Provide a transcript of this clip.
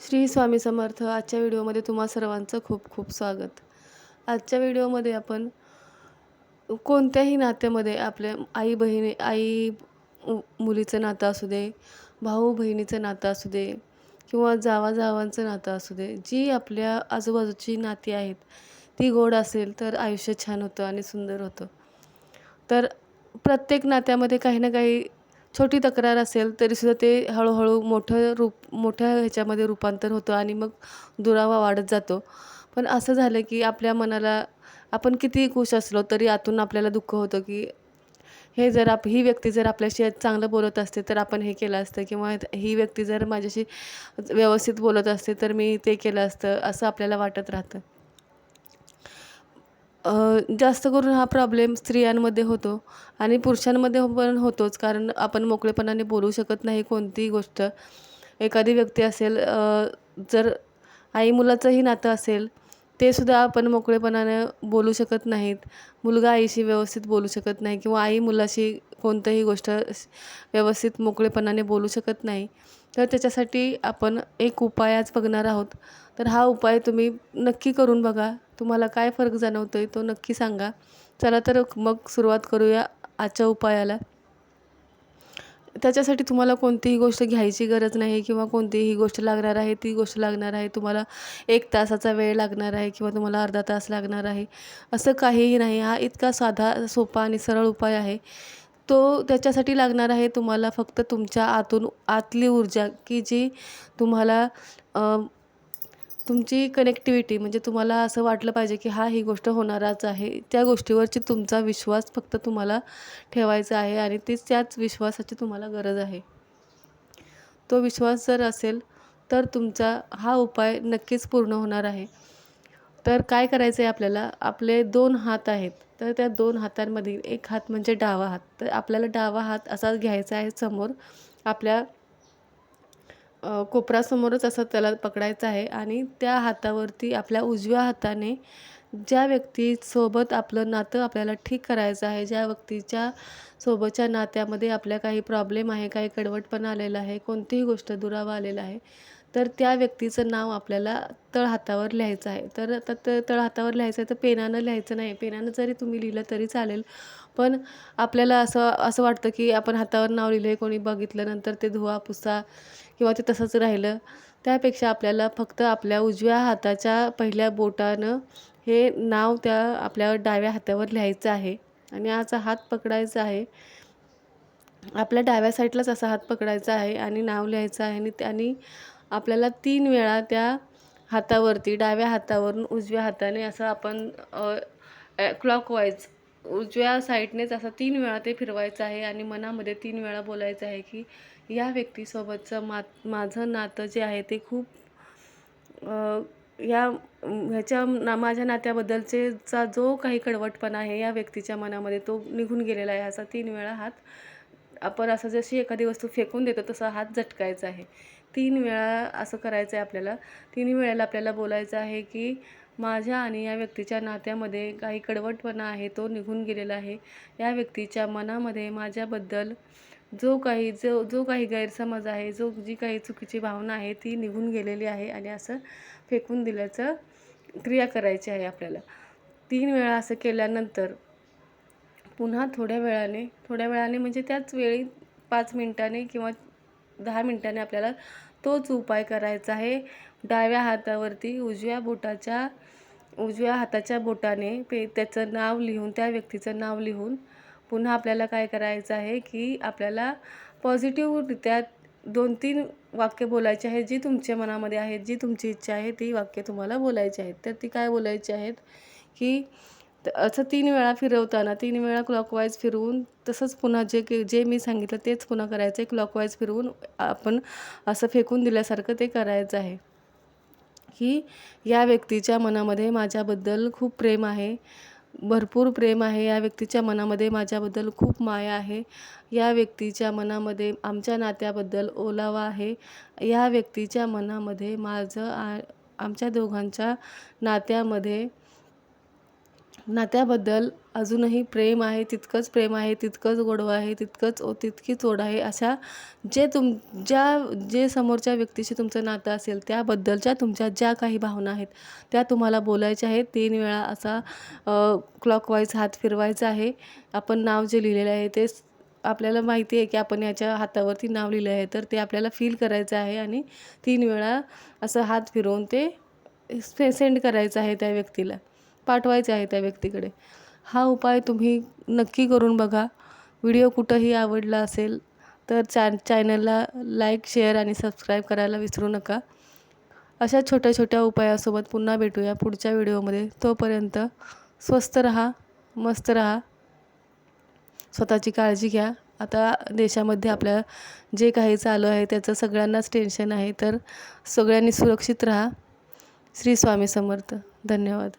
श्री स्वामी समर्थ आजच्या व्हिडिओमध्ये तुम्हा सर्वांचं खूप खूप स्वागत. आजच्या व्हिडिओमध्ये आपण कोणत्याही नात्यामध्ये आपल्या आई बहिणी आई मुलीचं नातं असू दे भाऊ बहिणीचं नातं असू दे किंवा जावा जावांचं नातं असू दे जी आपल्या आजूबाजूची नाती आहेत ती गोड असेल तर आयुष्य छान होतं आणि सुंदर होतं. तर प्रत्येक नात्यामध्ये काही ना काही छोटी तक्रार असेल तरीसुद्धा ते हळूहळू मोठं रूप मोठ्या ह्याच्यामध्ये रूपांतर होतं आणि मग दुरावा वाढत जातो. पण असं झालं की आपल्या मनाला आपण किती खुश असलो तरी आतून आपल्याला दुःख होतं की हे जर आप ही व्यक्ती जर आपल्याशी चांगलं बोलत असते तर आपण हे केलं असतं किंवा ही व्यक्ती जर माझ्याशी व्यवस्थित बोलत असते तर मी ते केलं असतं असं आपल्याला वाटत राहतं. जास्त करून हा प्रॉब्लेम स्त्रियांमध्ये होतो. आणि पुरुषांमध्ये पण होतोच. कारण आपण मोकळेपणाने बोलू शकत नाही कोणतीही गोष्ट. एखादी व्यक्ती असेल जर आई मुलाचंही नातं असेल ते सुद्धा आपण मोकळेपणाने बोलू शकत नाहीत. मुलगा आईशी व्यवस्थित बोलू शकत नाही किंवा आई मुलाशी कोणतंही गोष्ट व्यवस्थित मोकळेपणाने बोलू शकत नाही. तर त्याच्यासाठी आपण एक उपाय आज बघणार आहोत. तर हा उपाय तुम्ही नक्की करून बघा. तुम्हाला काय फरक जाणवतो आहे तो नक्की सांगा. चला तर मग सुरुवात करूया आजच्या उपायाला. त्याच्यासाठी तुम्हाला कोणतीही गोष्ट घ्यायची गरज नाही किंवा कोणतीही गोष्ट लागणार आहे ती गोष्ट लागणार आहे. तुम्हाला एक तासाचा वेळ लागणार आहे किंवा तुम्हाला अर्धा तास लागणार आहे. असं काहीही नाही. हा इतका साधा सोपा आणि सरळ उपाय आहे. तो त्याच्यासाठी लागणार आहे तुम्हाला फक्त तुमच्या आतून आतली ऊर्जा की जी तुम्हाला तुमची कनेक्टिव्हिटी म्हणजे तुम्हाला असं वाटलं पाहिजे की हा ही गोष्ट होणारच आहे. त्या गोष्टीवरची तुमचा विश्वास फक्त तुम्हाला ठेवायचा आहे आणि तीच त्याच विश्वासाची तुम्हाला गरज आहे. तो विश्वास जर असेल तर तुमचा हा उपाय नक्कीच पूर्ण होणार आहे. तर काय करायचं आहे आपल्याला? आपले दोन हात आहेत. तर त्या दोन हातांमधील एक हात म्हणजे डावा हात. तर आपल्याला डावा हात असाच घ्यायचा आहे समोर. आपल्या कोपरासमोरच असं त्याला पकडायचं आहे आणि त्या हातावरती आपल्या उजव्या हाताने ज्या व्यक्तीसोबत आपलं नातं आपल्याला ठीक करायचं आहे ज्या व्यक्तीच्या सोबतच्या नात्यामध्ये आपल्या काही प्रॉब्लेम आहे काही कडवटपणा आलेला आहे कोणतीही गोष्ट दुरावा आलेला आहे तर त्या व्यक्तीचं नाव आपल्याला तळहातावर लिहायचं आहे. तर आता त तळहातावर लिहायचं आहे तर पेनानं लिहायचं नाही. पेनानं जरी तुम्ही लिहिलं तरी चालेल पण आपल्याला असं असं वाटतं की आपण हातावर नाव लिहिलं आहे कोणी बघितलं नंतर ते धुवा पुसा किंवा ते तसंच राहिलं. त्यापेक्षा आपल्याला फक्त आपल्या उजव्या हाताच्या पहिल्या बोटानं हे नाव त्या आपल्या डाव्या हातावर लिहायचं आहे. आणि असा हात पकडायचा आहे. आपल्या डाव्या साईडलाच असा हात पकडायचा आहे आणि नाव लिहायचं आहे. आणि आणि आपल्याला तीन वेळा त्या हातावरती डाव्या हातावरून उजव्या हाताने असं आपण क्लॉकवाईज उजव्या साईडनेच असं तीन वेळा ते फिरवायचं आहे. आणि मनामध्ये तीन वेळा बोलायचं आहे की या व्यक्तीसोबतचं मा माझं नातं जे आहे ते खूप या ह्याच्या ना माझ्या नात्याबद्दलचे चा जो काही कडवटपणा आहे या व्यक्तीच्या मनामध्ये तो निघून गेलेला आहे. असा तीन वेळा हात आपण असं जशी एखादी वस्तू फेकून देतो तसा हात झटकायचा आहे. तीन वेळा असं करायचं आहे आपल्याला. तिन्ही वेळेला आपल्याला बोलायचं आहे की माझ्या आणि या व्यक्तीच्या नात्यामध्ये काही कडवटपणा आहे तो निघून गेलेला आहे. या व्यक्तीच्या मनामध्ये माझ्याबद्दल जो काही जो जो काही गैरसमज आहे जो जी काही चुकीची भावना आहे ती निघून गेलेली आहे आणि असं फेकून दिल्याचं क्रिया करायची आहे आपल्याला. तीन वेळा असं केल्यानंतर पुन्हा थोड्या वेळाने थोड्या वेळाने म्हणजे त्याच वेळी पाच मिनिटाने किंवा दहा मिनिटाने आपल्याला तोच उपाय करायचा आहे. डाव्या हातावरती उजव्या बोटाच्या उजव्या हाताच्या बोटाने पे त्याचं नाव लिहून त्या व्यक्तीचं नाव लिहून पुन्हा आपल्याला काय करायचं आहे की आपल्याला पॉझिटिव्हरित्या दोन तीन वाक्य बोलायचे आहेत जी तुमच्या मनामध्ये आहेत जी तुमची इच्छा आहे ती वाक्य तुम्हाला बोलायची आहेत. तर ती काय बोलायची आहेत की त- असं तीन वेळा फिरवताना तीन वेळा क्लॉकवाईज फिरवून तसंच पुन्हा जे के जे मी सांगितलं तेच पुन्हा करायचं आहे. क्लॉकवाईज फिरवून आपण असं फेकून दिल्यासारखं ते करायचं आहे. की या व्यक्तीच्या मनामध्ये माझ्याबद्दल खूप प्रेम आहे. भरपूर प्रेम आहे. या व्यक्तीच्या मनामध्ये माझ्याबद्दल खूप माया आहे. या व्यक्तीच्या मनामध्ये आमच्या नात्याबद्दल ओलावा आहे. या व्यक्तीच्या मनामध्ये माझं आ आमच्या दोघांच्या नात्यामध्ये नात्याबद्दल अजूनही प्रेम आहे तितकंच प्रेम आहे तितकंच गोडवा आहे तितकंच ओ तितकीच ओढ आहे अशा जे तुम ज्या जे समोरच्या व्यक्तीशी तुमचं नातं असेल त्याबद्दलच्या तुमच्या ज्या काही भावना आहेत त्या तुम्हाला बोलायच्या आहेत. तीन वेळा असा क्लॉकवाईज हात फिरवायचा आहे. आपण नाव जे लिहिलेलं आहे ते आपल्याला माहिती आहे की आपण याच्या हातावरती नाव लिहिलं आहे तर ते आपल्याला फील करायचं आहे आणि तीन वेळा असं हात फिरवून ते सेंड करायचं आहे त्या व्यक्तीला. पाठवायचे आहे त्या व्यक्तीकडे. हा उपाय तुम्ही नक्की करून बघा. व्हिडिओ कुठंही आवडला असेल तर चॅन चॅनलला लाईक शेअर आणि सबस्क्राईब करायला विसरू नका. अशा छोट्या छोट्या उपायासोबत पुन्हा भेटूया पुढच्या व्हिडिओमध्ये. तोपर्यंत स्वस्त रहा मस्त रहा. स्वतःची काळजी घ्या. आता देशामध्ये आपल्या जे काही चालू आहे त्याचं सगळ्यांनाच टेन्शन आहे तर सगळ्यांनी सुरक्षित राहा. श्री स्वामी समर्थ. धन्यवाद.